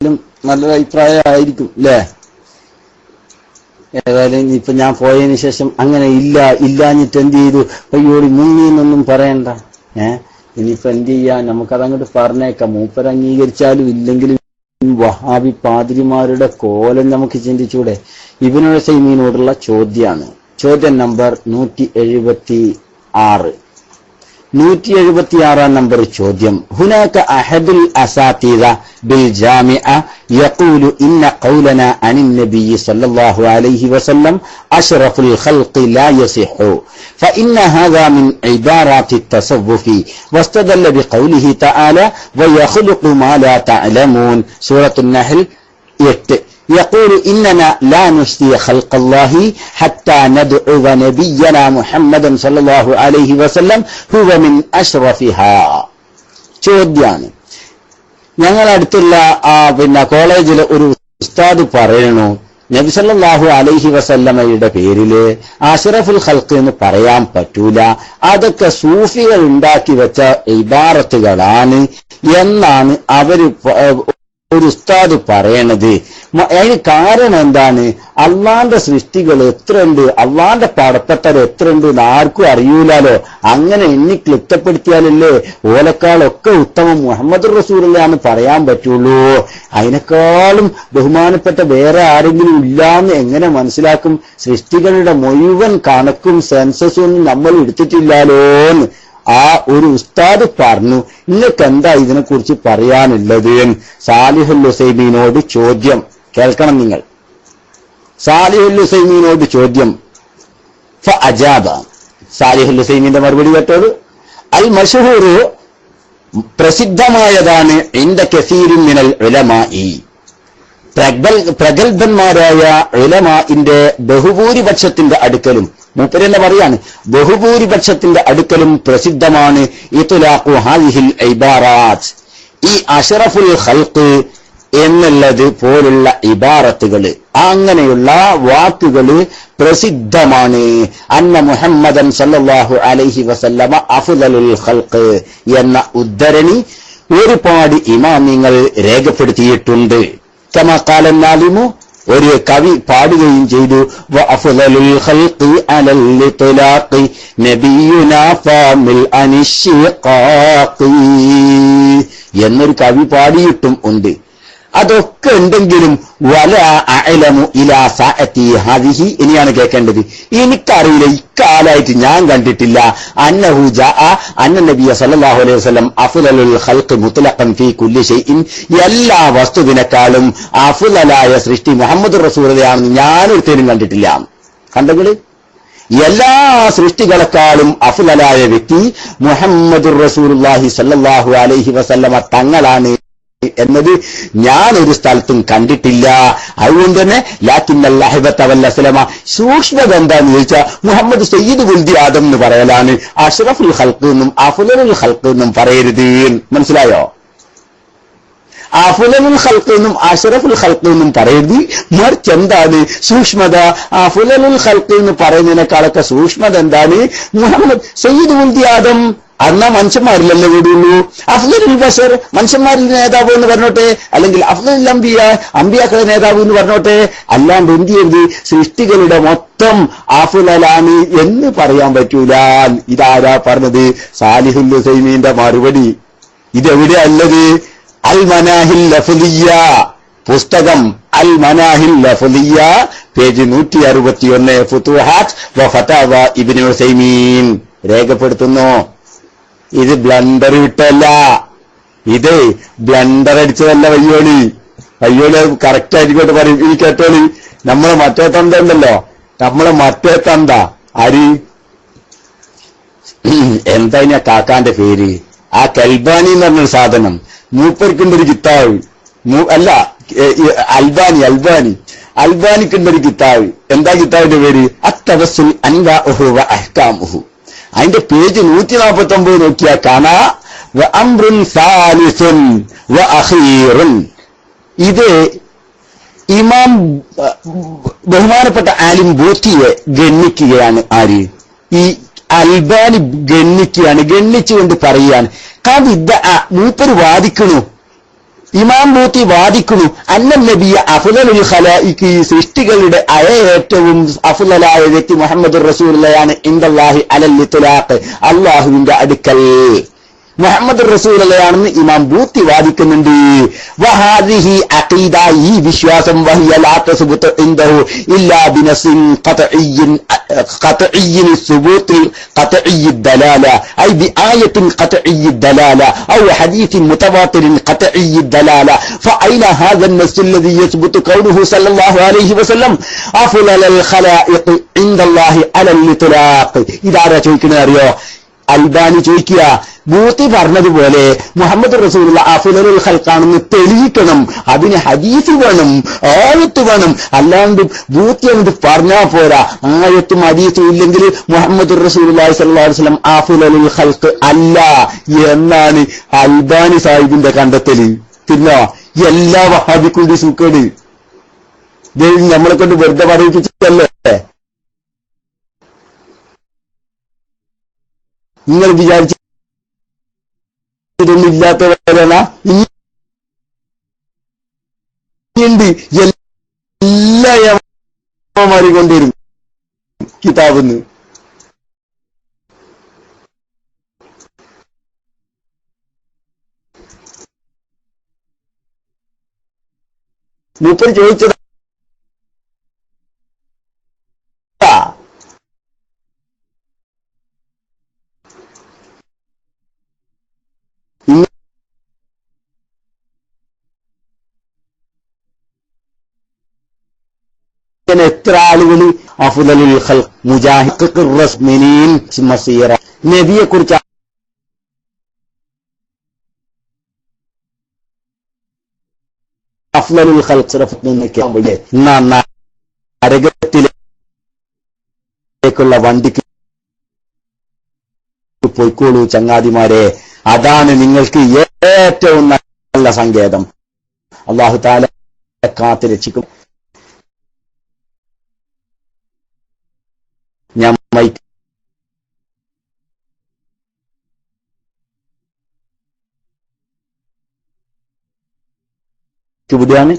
നല്ലൊരു അഭിപ്രായമായിരിക്കും അല്ലേ ഏതായാലും ഇപ്പൊ ഞാൻ പോയതിനു ശേഷം അങ്ങനെ ഇല്ല ഇല്ലാഞ്ഞിട്ട് എന്ത് ചെയ്തു? അയ്യോടി മുങ്ങി എന്നൊന്നും പറയണ്ട. ഏ? ഇനിയിപ്പൊ എന്ത് ചെയ്യാ? നമുക്കതങ്ങോട്ട് പറഞ്ഞേക്കാം. മൂപ്പർ അംഗീകരിച്ചാലും ഇല്ലെങ്കിലും വഹാബി പാതിരിമാരുടെ കോലം നമുക്ക് ചിന്തിച്ചൂടെ? ഇബിനുൽ സൈമീനോടുള്ള ചോദ്യമാണ് ചോദ്യം നമ്പർ നൂറ്റി എഴുപത്തി ആറ്. നൂറ്റി എഴുപത്തി ആറാം നമ്പർ ചോദ്യം هناك أحد الأساتذة بالجامعة يقول إن قولنا عن النبي صلى الله عليه وسلم أشرف الخلق لا يصح فإن هذا من عبارات التصوف واستدل بقوله تعالى ويخلق ما لا تعلمون سورة النحل 8 يقول إننا لا نشتي خلق الله حتى ندعو نبينا محمدا صلى الله عليه وسلم هو من أشرفها ചോദ്യാണ് ഞങ്ങളടുത്തുള്ള ആ പിന്നെ കോളേജിലെ ഒരു ഉസ്താദ് പറയണു നബിസല്ലാഹു അലൈഹി വസല്ലമയുടെ പേരില് അഷറഫുൽ ഖൽക്ക് എന്ന് പറയാൻ പറ്റൂല അതൊക്കെ സൂഫികൾ ഉണ്ടാക്കി വെച്ച ഇബാറത്തുകളാണ് എന്നാണ് അവര് പ- ഒരു ഉസ്താദ് പറയണത്. അതിന് കാരണം എന്താണ്? അള്ളാന്റെ സൃഷ്ടികൾ എത്രയുണ്ട്? അള്ളാന്റെ പടപ്പെട്ടത് എത്രയുണ്ട് എന്ന് ആർക്കും അറിയൂലാലോ? അങ്ങനെ എണ്ണി ക്ലിപ്തപ്പെടുത്തിയാലല്ലേ ഓലക്കാളൊക്കെ ഉത്തമം മുഹമ്മദ് റസൂലാന്ന് പറയാൻ പറ്റുള്ളൂ. അതിനേക്കാളും ബഹുമാനപ്പെട്ട വേറെ ആരെങ്കിലും ഇല്ലാന്ന് എങ്ങനെ മനസ്സിലാക്കും? സൃഷ്ടികളുടെ മുഴുവൻ കണക്കും സെൻസസും നമ്മൾ നമ്മൾ എടുത്തിട്ടില്ലാലോന്ന്. ആ ഒരു ഉസ്താദ് പറഞ്ഞു നിങ്ങൾക്ക് എന്താ ഇതിനെക്കുറിച്ച് പറയാനുള്ളത്? സാലിഹുൽ ഹുസൈമീനോട് ചോദ്യം. കേൾക്കണം നിങ്ങൾ. സാലിഹുൽ ഹുസൈമീനോട് ചോദ്യം. അജാബ. സാലിഹുൽ ഹുസൈമീന്റെ മറുപടി കേട്ടത്? അൽ മഷഹൂർ പ്രസിദ്ധമായതാണ് ഇന്ത കസീരിൻ മിനൽ ഉലമായി പ്രഗൽ പ്രഗത്ഭന്മാരായ ഉലമാന്റെ ബഹുഭൂരിപക്ഷത്തിന്റെ അടുക്കലും മൂപ്പരെന്നെ പറയാണ്? ബഹുഭൂരിപക്ഷത്തിന്റെ അടുക്കലും പ്രസിദ്ധമാണ് ഇതുലാഖു ഹാദിഹിൽ ഈ അഷറഫുൽ ഹൽക്ക് എന്നുള്ളത് പോലുള്ള ഇബാറത്തുകൾ അങ്ങനെയുള്ള വാക്കുകൾ പ്രസിദ്ധമാണ്. അന്ന മുഹമ്മദൻ സല്ലാഹു അലൈഹി വസല്ലമ അഫുദലുൽ ഹൽക്ക് എന്ന ഉദ്ധരണി ഒരുപാട് ഇമാമിങ്ങൾ രേഖപ്പെടുത്തിയിട്ടുണ്ട്. കമാക്കാലം നാലിമു? ഒരു കവി പാടുകയും ചെയ്തു. എന്നൊരു കവി പാടിയിട്ടും ഉണ്ട്. അതൊക്കെ ഉണ്ടെങ്കിലും വല അലമു ഇലാ സാഅത്തി ഹാദിഹി ഇനിയാണ് കേൾക്കേണ്ടത്. എനിക്കറിയില്ല ഇക്കാലായിട്ട് ഞാൻ കണ്ടിട്ടില്ല. അന്നഹു ജാഅ അന്ന നബിയ സല്ലല്ലാഹു അലൈഹി വസല്ലം അഫ്ദലുൽ ഖൽഖ് മുത്തലഖൻ ഫി കുല്ലി ഷൈഇൻ. എല്ലാ വസ്തുവിനെക്കാളും അഫ്ദലായ സൃഷ്ടി മുഹമ്മദ് റസൂലയാണെന്ന് ഞാനൊരുത്തേനും കണ്ടിട്ടില്ല. കണ്ടെങ്കിൽ എല്ലാ സൃഷ്ടികളെക്കാളും അഫ്ദലായ വ്യക്തി മുഹമ്മദ് റസൂലുള്ളാഹി സല്ലല്ലാഹു അലൈഹി വസല്ലമ തങ്ങളാണ്. എന്നത് ഞാൻ ഒരു സ്ഥലത്തും കണ്ടിട്ടില്ല. അതുകൊണ്ട് തന്നെ ലാക്കിന്നല്ലാഹിബത്തവല്ലസ്ലമ സൂക്ഷ്മത എന്താന്ന് ചോദിച്ചാൽ മുഹമ്മദ് സയ്യിദ് ഗുൽദി ആദം എന്ന് പറയലാണ്. അഷ്റഫുൽ ഹൽക്ക് എന്നും അഫുലുൽ ഹൽക്ക് എന്നും പറയരുത് മനസ്സിലായോ? അഫുലുൽ ഹൽക്ക് എന്നും അഷറഫുൽ ഹൽക്ക് എന്നും പറയരുത്. മറിച്ച് എന്താണ് സൂക്ഷ്മത? അഫുലുൽ ഹൽക്ക് എന്ന് പറയുന്നതിനേക്കാളൊക്കെ സൂക്ഷ്മത എന്താണ്? മുഹമ്മദ് സയ്യിദ് ഗുൽദി ആദം അന്നാ മനുഷ്യന്മാരിലല്ലേ കൂടുള്ളൂ അഫ്ദലുൽ ബഷർ മനുഷ്യന്മാരിൽ നേതാവ് എന്ന് പറഞ്ഞോട്ടെ അല്ലെങ്കിൽ അഫ്ലുൽ അംബിയ അംബിയാക്കളെ നേതാവ് എന്ന് പറഞ്ഞോട്ടെ അല്ലാണ്ട് എന്ത് ചെയ്യരുത്? സൃഷ്ടികളുടെ മൊത്തം അഫുലാണ് എന്ന് പറയാൻ പറ്റൂല. ഇതാരാ പറഞ്ഞത്? സാലിഹുൽ ഹുസൈമീന്റെ മറുപടി. ഇതെവിടെ അല്ലത് അൽ മനാഹിൽ ലഫുലിയ പുസ്തകം അൽ മനാഹിൽ ലഫുലിയ പേജ് നൂറ്റി അറുപത്തിയൊന്ന് ഫുത്തുഹാത്ത് ഇബിനുസൈമീൻ രേഖപ്പെടുത്തുന്നു. ഇത് ബ്ലണ്ടർ വിട്ടല്ല ഇത് ബ്ലണ്ടർ അടിച്ചതല്ല വയ്യോളി. വയ്യോളി കറക്റ്റ് ആയിക്കോട്ട് പറയും. ഈ കേട്ടോളി. നമ്മളെ മറ്റേ തന്ത ഉണ്ടല്ലോ. നമ്മളെ മറ്റേ തന്ത. അരി എന്താ ഞാൻ കാക്കാന്റെ പേര്? ആ കൽബാനി എന്ന് പറഞ്ഞൊരു സാധനം. മൂപ്പർക്കുണ്ടൊരു കിത്താവ്. അല്ല അൽബാനി അൽബാനി അൽബാനിക്കുണ്ടൊരു കിത്താവ്. എന്താ കിത്താവിന്റെ പേര്? അത്തവസുൽ അൻവാഹു അഹ്കാമുഹു. അതിന്റെ പേജ് നൂറ്റി നാൽപ്പത്തി ഒമ്പത് നോക്കിയാൽ കാണാ വ ഇത് ഇമാം ബഹുമാനപ്പെട്ട ആലിം ബോറ്റിയെ ഗണ്ണിക്കുകയാണ് ആര്? ഈ അൽബാനി ഗണ്ണിക്കുകയാണ് ഗണ്ണിച്ചുകൊണ്ട് പറയുകയാണ്. കവിദ്യ മൂപ്പര് വാദിക്കണു. ഇമാം ബൂത്തി വാദിക്കുന്നു അന്നൻ നബിയ അഫുലലുൽ ഖലായിക്ക് സൃഷ്ടികളുടെ അയഏറ്റവും അഫുലലായ വ്യക്തി മുഹമ്മദ് റസൂലയാണ് ഇന്ദല്ലാഹി അലൽ ഇത്ലാഖ് അള്ളാഹുവിന്റെ അടുക്കൽ. മുഹമ്മദ് റസൂലയാണെന്ന് ഇമാം ബൂത്തി വാദിക്കുന്നുണ്ട് വഹാദിഹി അഖീദ ഈ വിശ്വാസം വഹിയ ലാ തസ്ബുത്ത് ഇൻദഹു ഇല്ലാ ബിനസിൻ ഖത്ഇയ്യിൻ ഖത്ഇയ്യിൻ സുബൂത്തിൽ ഖത്ഇയ്യി ദലാല ഐ ബിആയത്തിൻ ഖത്ഇയ്യി ദലാല ഔ ഹദീസിൻ മുതവാത്തിരിൻ ഖത്ഇയ്യി ദലാല فأين هذا النص الذي يثبت قوله صلى الله عليه وسلم أفضل الخلائق عند الله على الإطلاق ഇതാരാ ചോദിക്കുന്നത് അറിയോ അൽബാനി ചോദിക്കുക ബൂത്തി പറഞ്ഞതുപോലെ മുഹമ്മദ് റസൂലുള്ള അഫുലുൽ ഹൽക്കാണെന്ന് തെളിയിക്കണം അതിന് ഹദീസ് വേണം ആയത്ത് വേണം. അല്ലാണ്ട് ബൂത്തി എന്നത് പറഞ്ഞാ പോരാ. ആയത്തും ഹദീസും ഇല്ലെങ്കിൽ മുഹമ്മദ് റസൂലി വസല്ലം അഫുലുൽ ഹൽക്ക് അല്ല എന്നാണ് അൽബാനി സാഹിബിന്റെ കണ്ടെത്തൽ. പിന്നെ എല്ലാ വഹാബിക്കുണ്ട് സൂക്കേട് നമ്മളെ കൊണ്ട് വെറുതെ പറയിപ്പിച്ചല്ലേ? നിങ്ങൾ വിചാരിച്ച ഇല്ലാത്ത വേദന. എല്ലാ യവന്മാരും കൊണ്ടുവരും കിതാബിന്ന്. മൂപ്പർ ചോദിച്ചത് ഇങ്ങനെ എത്ര ആളുകൾ അഫുദലുൽ മസീറ നബിയെ കുറിച്ച് അഫ്ലലുൽ നരകത്തിലേക്കുള്ള വണ്ടിക്ക് പോയിക്കോളൂ ചങ്ങാതിമാരെ. അതാണ് നിങ്ങൾക്ക് ഏറ്റവും നല്ല സങ്കേതം. അള്ളാഹു താല കാത്ത് രക്ഷിക്കും. Mike. Kemudian,